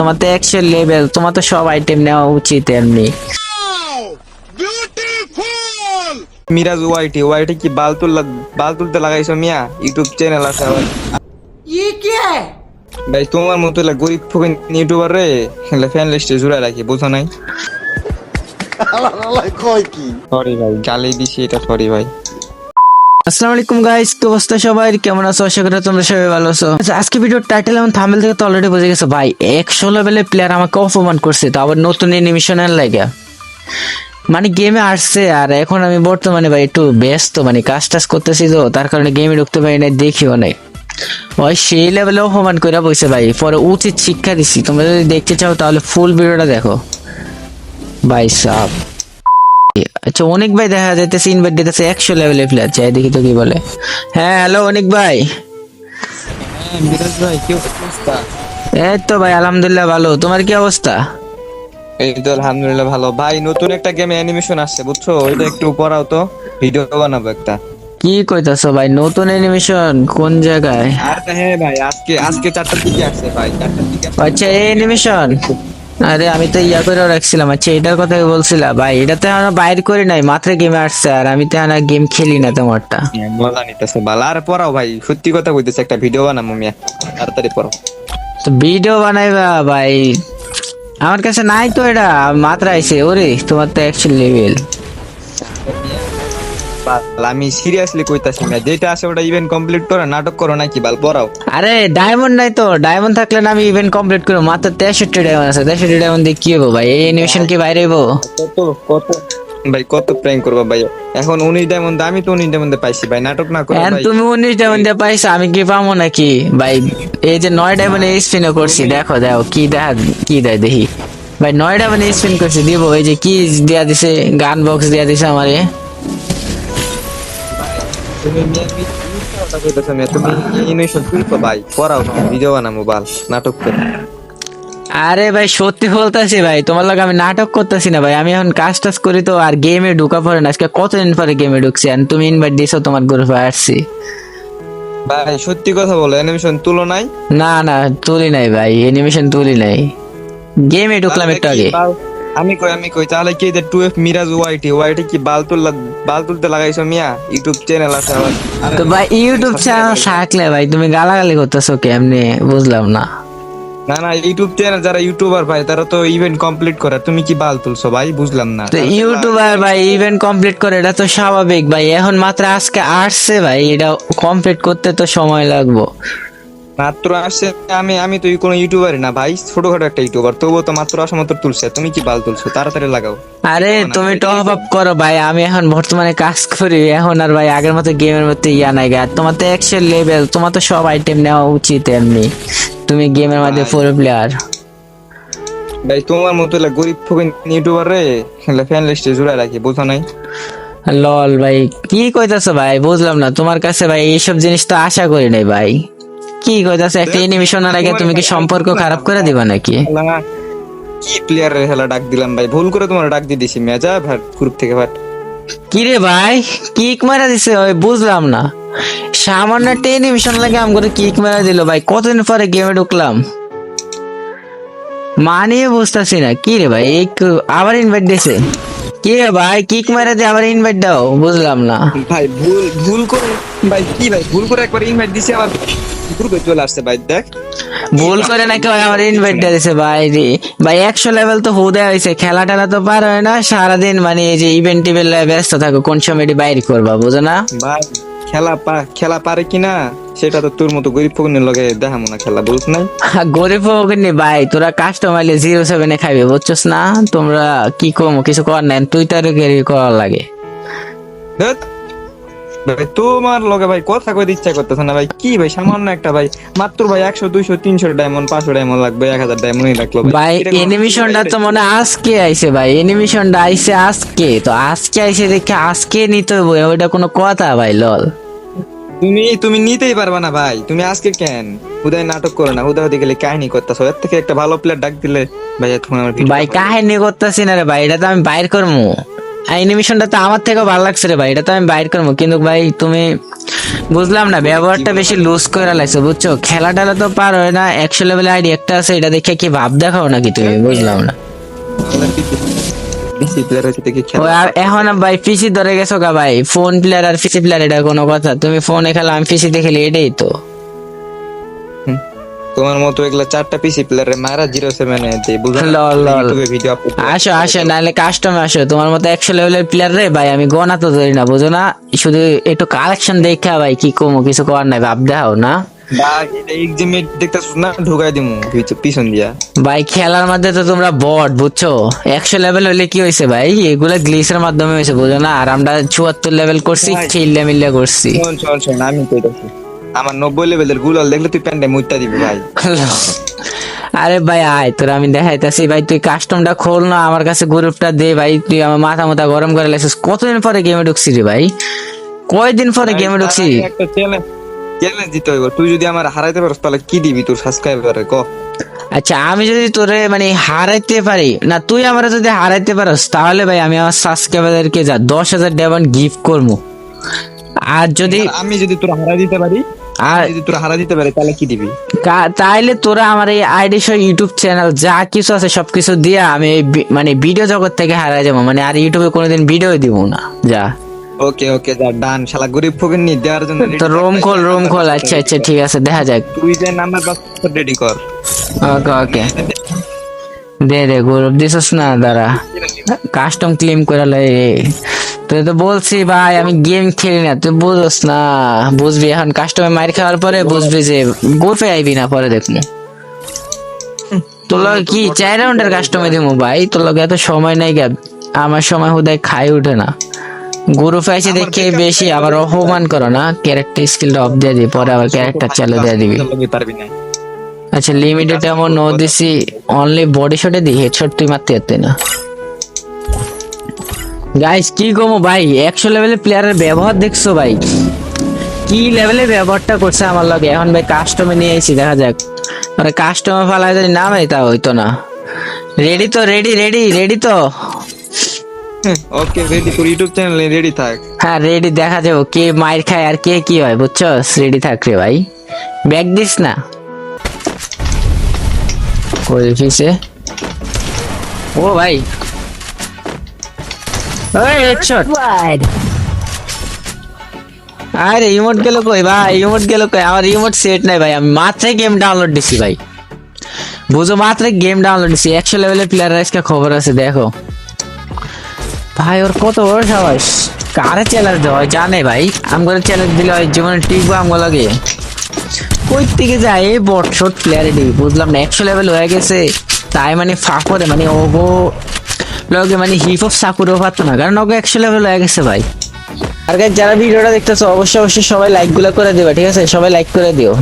তোমার তো একশো লেভেল তোমার তো সব আইটেম নেওয়া উচিত এমনি। মিরাজ ওয়াইটি ওয়াইটি কি বালতুল বালতুলতে লাগাইছো মিয়া? ইউটিউব চ্যানেল আছে আমার। ই কে? ভাই তোমার মতো লা গরিব ফুকিন ইউটিউবার রে হেলে ফ্যান লিস্টে জুড়া রাখি বুঝো নাই? সরি ভাই গালি দিছি এটা সরি ভাই। আসসালামু আলাইকুম গাইস কি অবস্থা সবাই? কেমন আছো? আশা করি তোমরা সবাই ভালো আছো। আচ্ছা, আজকে ভিডিওর টাইটেল এবং থাম্বনেল থেকে তো অলরেডি বুঝে গেছো। ভাই একশো লেভেলের প্লেয়ার আমাকে অপমান করছে তো আবার নতুন এনিমেশনের লাগে। মানে গেমে আসছে আর এখন আমি বর্তমানে ভাই একটু ব্যস্ত মানে কাজ টাজ করতেছি তো তার কারণে গেমে ঢুকতে পারি না দেখিও নাই। ওই সেই লেভেলে অপমান করে বসে ভাই পরে উচিত শিক্ষা দিচ্ছি তোমরা যদি দেখতে চাও তাহলে ফুল ভিডিওটা দেখো। ভাই সাহ আচ্ছা অনেক ভাই দেখা যাইতেছে ইনভাইট দিতেছে একশো লেভেলের প্লেয়ার চাই দেখি তো কি বলে। হ্যাঁ হ্যালো অনেক ভাই। হ্যাঁ ভাই কি অবস্থা? এই তো ভাই আলহামদুলিল্লাহ ভালো। তোমার কি অবস্থা? এই তো আলহামদুলিল্লাহ ভালো। ভাই নতুন একটা গেমে অ্যানিমেশন আসছে বুঝছ? ওইটা একটু পড়াও তো ভিডিও বানাবো একটা। কি কইতাছো ভাই নতুন অ্যানিমেশন কোন জায়গায়? আর হ্যাঁ ভাই আজকে আজকে চারটার দিকে আসছে ভাই চারটার দিকে আচ্ছা এই অ্যানিমেশন আরে আমি তো ইয়া করে রাখছিলাম। আচ্ছা এটার কথাই বলছিলাম ভাই এটাতে আমরা বাইর করি নাই মাত্র গেমে আসছে আর আমি তো আর গেম খেলি না তোমারটা। হ্যাঁ, মজা নিতেছে ভালো। আর পড়াও ভাই সত্যি কথা কইতেছে একটা ভিডিও বানাবো আমি তাড়াতাড়ি পড়াও। তো ভিডিও বানাইবা ভাই। আমার কাছে নাই তো এটা মাত্র আইছে। ওরে তোমার তো অ্যাকচুয়ালি লেভেল বাল, আমি সিরিয়াসলি কইতাছি না যেটা আছে ওটা ইভেন্ট কমপ্লিট করো নাটক করো নাকি বাল পড়াও। আরে ডায়মন্ড নাই তো ডায়মন্ড থাকলে না আমি ইভেন্ট কমপ্লিট করব মাত্র তেষট্টি ডায়মন্ড আছে তেষট্টি ডায়মন্ড দিয়ে কি হব ভাই? এই অ্যানিমেশন কি বাইরে হব কত কত? ভাই কত প্র্যাঙ্ক করবা ভাই? এখন উনিশ ডায়মন্ড আমি তো উনিশ ডায়মন্ড পাইছি ভাই নাটক না করে ভাই। তুমি উনিশ ডায়মন্ড দিয়ে পাইছো আমি কি পাবো নাকি? ভাই এই যে নয় ডায়মন্ড স্পিনও করছি দেখো দেখো কি দেখা কি দেয় দেখি। ভাই নয় ডায়মন্ড স্পিন করছি দিব এই যে কি দিয়া দিছে গান বক্স দেয়া দিছে আমারে। তুমি ভাই পড়াও ভিডিও নাটক করে আরে ভাই সত্যি বলতেছি ভাই তোমার লাগে আমি নাটক করতেছি না ভাই। আমি এখন কাজ টাজ করি তো আর গেমে ঢুকা পড়ে না। আজকে কতদিন পরে গেমে ঢুকছি? আর তুমি ইনভাইট দিছো তোমার গ্রুপে আসছি। ভাই সত্যি কথা বলো অ্যানিমেশন তুলো নাই? না না তুলি নাই ভাই অ্যানিমেশন তুলি নাই। গেমে ঢুকলাম একটু আগে। আমি কই আমি কই তাহলে কি যে two F Miraj YT YT কি বাল তুললা বাল তুলতে লাগাইছো মিয়া? ইউটিউব চ্যানেল আছে আমার। তো ভাই ইউটিউব চ্যানেল থাকলে ভাই তুমি গালাগালি করতেছো কেমনে? বুঝলাম না। না না ইউটিউব চ্যানেল যারা ইউটিউবার ভাই তারা তো ইভেন্ট কমপ্লিট করে। তুমি কি বাল তুলছো ভাই? বুঝলাম না। তো ইউটিউবার ভাই ইভেন্ট কমপ্লিট করে এটা তো স্বাভাবিক ভাই। এখন মাত্র আজকে আসছে ভাই এটা কমপ্লিট করতে তো সময় লাগবো। মাত্র আসছে আমি আমি তো কোনো ইউটিউবারই না ভাই ছোটখাটো একটা ইউটিউবার তবুও তো মাত্র আসা মাত্র তুলছে তুমি কি বাল তুলছো? তাড়াতাড়ি লাগাও। আরে তুমি টপ আপ করো ভাই আমি এখন বর্তমানে কাজ করি এখন আর ভাই আগের মতো গেমের মধ্যে ইয়া নাই গা। তোমার তো একশো লেভেল তোমার তো সব আইটেম নেওয়া উচিত এমনি। তুমি গেমের মধ্যে ফোর প্লেয়ার ভাই তোমার মতো গরিব ফুকিন ইউটিউবার রে ফ্যান লিস্টে জুড়াই রাখি বুঝো নাই? লল ভাই কি কইতাছো ভাই? বুঝলাম না তোমার কাছে ভাই এইসব জিনিস তো আশা করি নাই ভাই। কি কইতাছো? একটা এনিমেশনের আগে তুমি কি সম্পর্ক খারাপ করে দিবা নাকি? কি প্লেয়ার রে হেলা ডাক দিলাম ভাই? ভুল করে তোমার ডাক দিয়ে দিছি মেজা ভাট গ্রুপ থেকে ভাট। কি রে ভাই? কিক মারা দিছে ওই বুঝলাম না। সামান্য একটা এনিমেশন লাগে আম করে কিক মারা দিল ভাই। কতদিন পরে গেমে ঢুকলাম? মানিয়ে বুঝতেছি না। কি রে ভাই? এক আবার ইনভাইট দিছে। কি রে ভাই? কিক মারা দিয়ে আবার ইনভাইট দাও বুঝলাম না। ভাই ভুল ভুল করে ভাই কি ভাই? ভুল করে একবার ইনভাইট দিছি আবার গ্রুপে চলে আসছে ভাই দেখ। ভুল করে নাকি আমার ইনভাইট দিয়েছে ভাই রে। ভাই একশো লেভেল তো হুদে হয়েছে খেলা টেলা তো পার হয় না সারাদিন মানে এই যে ইভেন্ট টিভেন্ট ব্যস্ত থাকো কোন সময় এটি বাইরে করবা বুঝো না? ভাই খেলা পা খেলা পারে কিনা সেটা তো তোর মতো গরিব ফকিনের লগে দেখামো না খেলা বুঝছ নাই? গরিব হোকনি ভাই তোরা কাস্টমাইলে জিরো সেভেনে খাইবে বুঝছস না? তোমরা কি কম কিছু কর নাই টুইটারে ক্যারি করার লাগে। ভাই তোমার লগে ভাই কথা কইতে ইচ্ছা করতেছে না ভাই। কি ভাই সামান্য একটা ভাই। মাত্র ভাই একশো দুইশো তিনশো ডায়মন্ড পাঁচশো ডায়মন্ড লাগবে এক হাজার ডায়মন্ডই লাগল ভাই। এনিমেশনটা তো মনে আজকে আইছে ভাই। এনিমেশনটা আইছে আজকে। তো আজকে আইছে দেখে আজকে নিতে হবে ওইটা কোনো কথা ভাই লল। তুমি তুমি নিতেই পারবা না ভাই। তুমি আজকে কেন? উদয় নাটক করো না হুদি গেলে কাহিনী করতেছো। এর থেকে একটা ভালো প্লেয়ার ডাক দিলে ভাই তুমি আমার ভাই কাহিনী করতেছি না রে ভাই এটা তো আমি বাইর করব অ্যানিমেশনটা তো আমার থেকেও ভালো লাগছে রে ভাই। এটা তো আমি বাইর করব। কিন্তু ভাই তুমি বুঝলাম না ব্যবহারটা বেশি লুজ করে লাগছে বুঝছ? খেলা টেলা তো পার হয় না একশো লেভেল আইডি একটা আছে এটা দেখে কি ভাব দেখাও নাকি তুমি? বুঝলাম না। এখন ভাই পিসি ধরে গেছো গা ভাই। ফোন প্লেয়ার আর পিসি প্লেয়ার এটা কোনো কথা। তুমি ফোনে খেলো আমি পিসিতে খেলি এটাই তো। তোমার মতো এগুলা চারটা পিসি প্লেয়ারে মারা জিরো সেভেন ভিডিও আসো আসো নাহলে কাস্টমে আসো। তোমার মতো একশো লেভেলের প্লেয়ার রে ভাই আমি গোনা তো ধরি না বুঝো না? শুধু একটু কালেকশন দেখা ভাই কি কমো কিছু করার নাই ভাব দেখাও না। ভাই খেলার মধ্যে তো তোমরা বট বুঝছ? একশো লেভেল হলে কি হয়েছে ভাই? এগুলা গ্লিসের মাধ্যমে হয়েছে বুঝো না? আর আমরা চুয়াত্তর লেভেল করছি। খিল্লা মিল্লা করছি। শোন শোন শোন আমি আমার নব্বই লেভেলের গুলাল দেখলে তুই প্যান্টে মুইতা দিবি ভাই। আরে ভাই আয় তোর আমি দেখাইতেছি। ভাই তুই কাস্টমটা খোল না আমার কাছে গ্রুপটা দে ভাই। তুই আমার মাথা মাথা গরম করে লাইছিস কতদিন পরে গেমে ঢুকছি রে ভাই? কয়দিন পরে গেমে ঢুকছি? চ্যালেঞ্জ দিতে হইব। তুই যদি আমার হারাইতে পারস তাহলে কি দিবি তোর সাবস্ক্রাইবারে ক। আচ্ছা আমি যদি তোরে মানে হারাইতে পারি না তুই আমার যদি হারাইতে পারস তাহলে ভাই আমি আমার সাবস্ক্রাইবারদেরকে যা দশ হাজার ডেমন গিফট করব আর যদি আমি যদি তোর হারাই দিতে পারি আর যদি তোর হারাই দিতে পারি তাহলে কি দিবি? তাইলে তোরা আমার এই আইডি সহ ইউটিউব চ্যানেল যা কিছু আছে সবকিছু দিয়ে আমি মানে ভিডিও জগৎ থেকে হারাই যাব। মানে আর ইউটিউবে কোনোদিন ভিডিও দিব না। যা। ওকে ওকে যা ডান। শালা গরিব ফকির নি দেওয়ার জন্য তো রুম খোল রুম খোল। আচ্ছা আচ্ছা ঠিক আছে দেখা যাক। তুই যে নাম্বার পাসওয়ার্ড রেডি কর। ওকে ওকে। দে দে গৌরব দিছিস না দাঁড়া। কাস্টম ক্লেম করে লাই তুই তো বলছি ভাই আমি গেম খেলি না। তুই বুঝস না। বুঝবি এখন কাস্টমে মার খাওয়ার পরে বুঝবি যে গোপে আইবি না পরে দেখব। তোর কি চার রাউন্ডের কাস্টমে দিমু ভাই? তোর লগে এত সময় নাই গ্যাপ আমার সময় হুদায় খাই উঠে না। গ্রুপে এসে দেখে বেশি আবার অপমান করো না ক্যারেক্টার স্কিলটা অফ দিয়ে দিই পরে আবার ক্যারেক্টার চালু দিয়ে দিবি। আচ্ছা লিমিটেড এমন নো দিছি অনলি বডি শটে দিই হেডশট তুই মারতে পারতে না। গাইস কি কমো ভাই? একশো লেভেলের প্লেয়ারের ব্যবহার দেখছ ভাই? কি লেভেলের ব্যবহারটা করছে আমার লগে? এখন ভাই কাস্টমে নিয়ে এসেছি দেখা যাক। মানে কাস্টমে ফালাই যদি না ভাই তা হইতো না। রেডি তো রেডি রেডি রেডি তো? ওকে রেডি তোর ইউটিউব চ্যানেলে রেডি থাক। হ্যাঁ রেডি দেখা যাব কে মাইর খায় আর কে কি হয় বুঝছ? রেডি থাক রে ভাই। ব্যাগ দিস না। কই দেখিছে ও ভাই ওই হেডশট আরে ইমোট গেল কই ভাই? ইমোট গেল কই? আমার ইমোট সেট নাই ভাই। আমি মাত্র গেম ডাউনলোড দিছি ভাই। বুঝো মাত্র গেম ডাউনলোড দিছি। একশো লেভেলের প্লেয়ার আজকে খবর আছে দেখো। ভাই ওর কত বড় সাবাস কারে চ্যালেঞ্জ দেওয়া হয় জানে ভাই? আমগুলো চ্যালেঞ্জ দিলে হয় জীবনে টিকবো আমগুলো লাগে। কই থেকে যায় এই বট শট প্লেয়ারিটি বুঝলাম না একশো লেভেল হয়ে গেছে। তাই মানে ফাঁকরে মানে ওগো। লগে মানে হিপ হপ সাকুরেও পারতো না। কারণ ওগো একশো লেভেল হয়ে গেছে ভাই। আর guys, যারা ভিডিওটা দেখতেছো অবশ্যই অবশ্যই সবাই লাইকগুলো করে দিবে ঠিক আছে? সবাই লাইক করে দিও।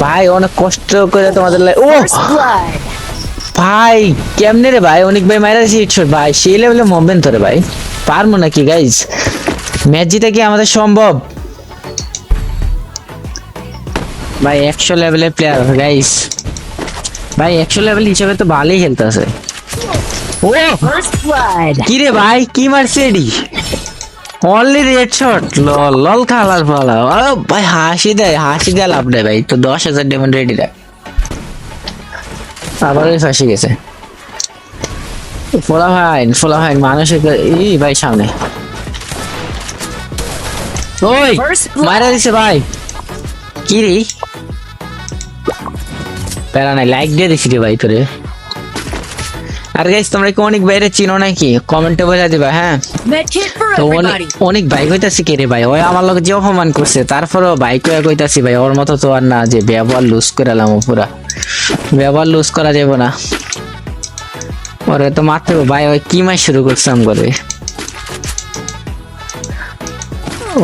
ভাই অনেক কষ্ট করে তোমাদের ও! ভাই কেমনে রে ভাই? অনেক ভাই মাইরা দিছি হিটশট ভাই। সেই লেভেলে মুভমেন্ট ধরে ভাই। পারব নাকি গাইজ ম্যাচ জিতে কি আমাদের সম্ভব? ভাই একশো লেভেলের প্লেয়ার গাইস ভাই একশো লেভেল হিসেবে তো ভালোই খেলতেছে। ও কি রে ভাই কি মারছে এডি? Only red shot lol lol খালার ফলা ও ভাই হাসি দেয় হাসি দেয় লাভ দেয় ভাই। তো দশ হাজার ডেমন রেডি রাখ আবার ওই ফাঁসি গেছে। ফোলা ভাই ফোলা ভাই মানুষের ই ভাই সামনে। ওই মারা দিছে ভাই। কি রে প্যারা নাই লাইক দিয়ে দিছি রে ভাই তোরে। আর গাইস তোমরা কি অনেক বাইরে চিনো নাকি? কমেন্টে বোঝা দিবা হ্যাঁ? তো অনেক বাইক হইতাছি কে রে ভাই? ওই আমার লোক যে অপমান করছে তারপরেও বাইক হয়ে কইতাছি ভাই ওর মতো তো আর না যে ব্যবহার লুজ করে এলাম পুরা। ব্যবহার লুজ করা যাবে না। ওরে তো মারতে ভাই ওই কি মাস শুরু করছে আম করে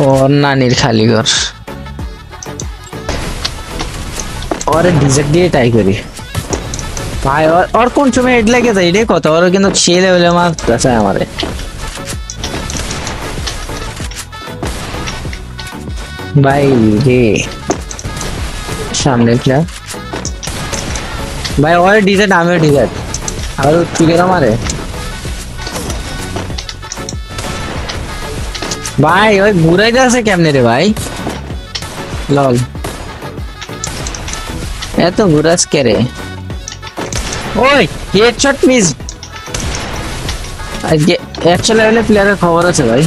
ওর নানির খালি ঘর। ওরে ডিজেট দিয়ে ট্রাই করি। ভাই, ওর- কোন সময় হেড লেগে যায়? এটাই কথা। ওর কিন্তু সে লেভেলে মারতেছে আমারে। ভাই, রে। সামনে প্লেয়ার ভাই, ওর ডিজেট আমিও ডিজেট আর তুই কেন মারে? ভাই, ওই ঘুরাইতে আছে কেমনে রে ভাই? লল। এত ঘুরাস কে রে। ওই হেডশট মিস আজকে একশো লেভেলের প্লেয়ারের খবর আছে ভাই।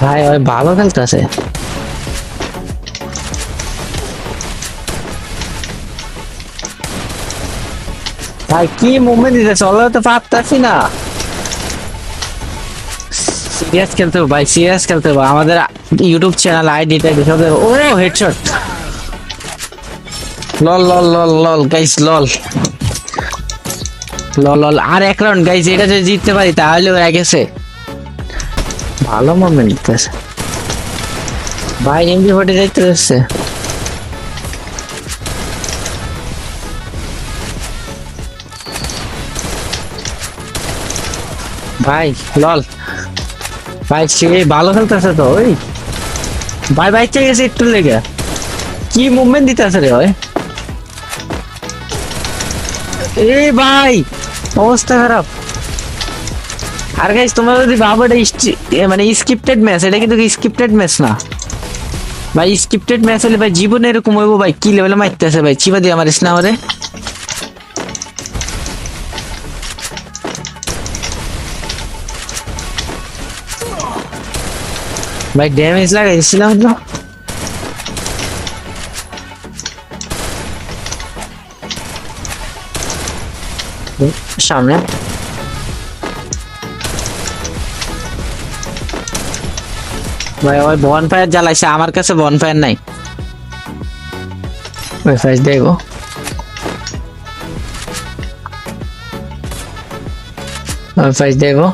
ভাই, ওই ভালো খেলতেছে। ভাই, কি মুভমেন্ট দিতে চলো তো পারতাছি না। সিরিয়াস খেলতে হবে, ভাই সিরিয়াস খেলতে হবে। আমাদের ইউটিউব চ্যানেল আইডিটা সব ও হেডশট লল লল লল লল গাইস লল। লল লল। আর এক রাউন্ড গাইস এটা যদি জিততে পারি, তাহলে হয়ে গেছে। ভালো মুভমেন্ট দিতেছে। ভাই এমবি ফোর্টি যাইতে যাচ্ছে ভাই, লল। ভাই সে ভালো খেলতেছে তো, ওই। ভাই ভাই চেয়ে গেছে একটু লেগে। কি মুভমেন্ট দিতেছে রে ভাই? এই ভাই, অবস্থা খারাপ। আর গাইস তোমরা যদি ভাবো এটা মানে স্ক্রিপ্টেড ম্যাচ এটা কিন্তু স্ক্রিপ্টেড ম্যাচ না। ভাই স্ক্রিপ্টেড ম্যাচ হলে ভাই জীবনে এরকম হইব, ভাই, কি লেভেলে মারতেছে ভাই? চিবা দিয়ে আমার ইসনা আমারে ভাই ড্যামেজ লাগাইছিলাম তো। সামনে। ভাই ওই বন ফায়ার জ্বালাইছে, আমার কাছে বন ফায়ার নাই। ওই ফাইস দেখো ওই ফাইস দেখো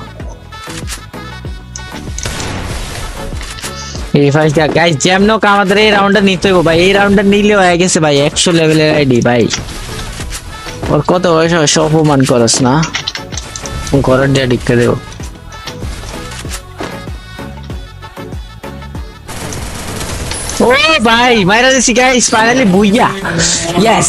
এই ফাইসটা গাইস জ্যামনক আমাদের এই রাউন্ডটা নিতে হইব, ভাই। এই রাউন্ডটা নিলে হয়ে গেছে, ভাই, একশো লেভেলের আইডি ভাই। ওর কত বয়স হয় অপমান করস না। ঘরের দিয়ে ঢিকতে দেবো। ও ভাই, মাইরা দিছি guys finally booyah. Yes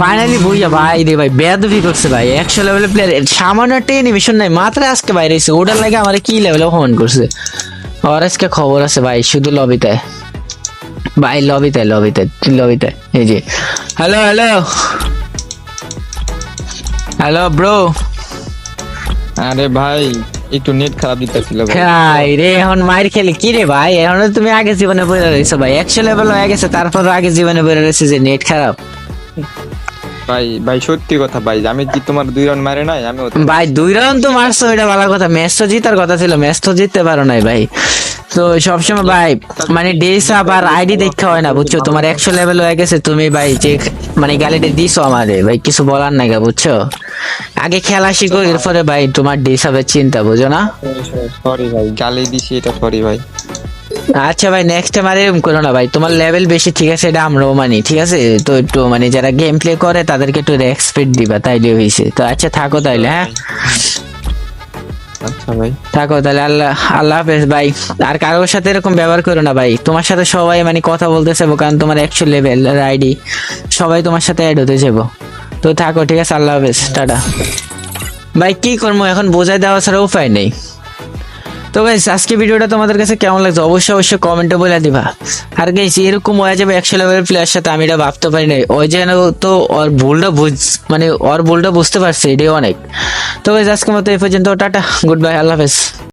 finally booyah, ভাই রে ভাই, বেয়াদবি করছে, ভাই। একশো লেভেলের প্লেয়ার সামান্য একটা এনিমেশন নাই, মাত্র আজকে বাইরে এসে ওটার লাগে আমার কি লেভেলে অপমান করছে? আর আজকে খবর আছে ভাই শুধু লবিতে ভাই লবিতে লবিতে লবিতে এই যে হ্যালো হ্যালো হ্যালো ব্রো আরে ভাই একটু নেট খারাপ দিতেছিল ভাই রে এখন মায়ের খেলে কি রে ভাই এখন তুমি আগে জীবনে পড়ে রয়েছো ভাই একশো লেভেল হয়ে গেছে তারপর আগে জীবনে পড়ে রয়েছে যে নেট খারাপ ভাই ভাই সত্যি কথা ভাই আমি কি তোমার দুই রাউন্ড মারে নাই আমি ভাই দুই রাউন্ড তো মারছো এটা ভালো কথা। ম্যাচ তো জিতার কথা ছিল ম্যাচ তো জিততে পারো নাই ভাই। তো সবসময় ভাই মানে ডেস আবার আইডি দেখা হয় না বুঝছ? তোমার একশো লেভেল হয়ে গেছে তুমি ভাই যে মানে গালিটা দিছো আমারে ভাই কিছু বলার নাই গা, বুঝছ? আগে খেলা শিখো এরপরে ভাই তোমার ডেস হবে চিন্তা বুঝো না? সরি ভাই গালি দিছি এটা সরি ভাই। আচ্ছা ভাই নেক্সট টাইম আর এরকম করো না ভাই। তোমার লেভেল বেশি ঠিক আছে এটা আমরাও মানি ঠিক আছে? তো একটু মানে যারা গেম প্লে করে তাদেরকে একটু রেসপেক্ট দিবা তাইলে হয়েছে। তো আচ্ছা থাকো তাইলে হ্যাঁ? আচ্ছা ভাই। থাকো তাহলে আল্লাহ আল্লাহ হাফেজ ভাই। আর কারোর সাথে এরকম ব্যবহার করো না ভাই। তোমার সাথে সবাই মানে কথা বলতে চাইব কারণ তোমার একশো লেভেল আইডি সবাই তোমার সাথে অ্যাড হতে যাব। তো থাকো ঠিক আছে আল্লাহ হাফেজ টাটা। ভাই কি করব? এখন বোঝাই দেওয়া ছাড়া উপায় নেই। তো গাইস আজকে ভিডিওটা তোমাদের কাছে কেমন লাগছে অবশ্যই অবশ্যই কমেন্টে বলে দিবা। আর গাইস এরকম হয়ে যাবে একশো লেভেলের প্লেয়ার সাথে, আমি এটা ভাবতে পারি নাই। ওই যেন তো ওর ভুলটা বুঝ মানে ওর ভুলটা বুঝতে পারছে, এটাই অনেক। তো গাইস আজকে মতো এই পর্যন্ত, টাটা গুড বাই আল্লাহ হাফেজ।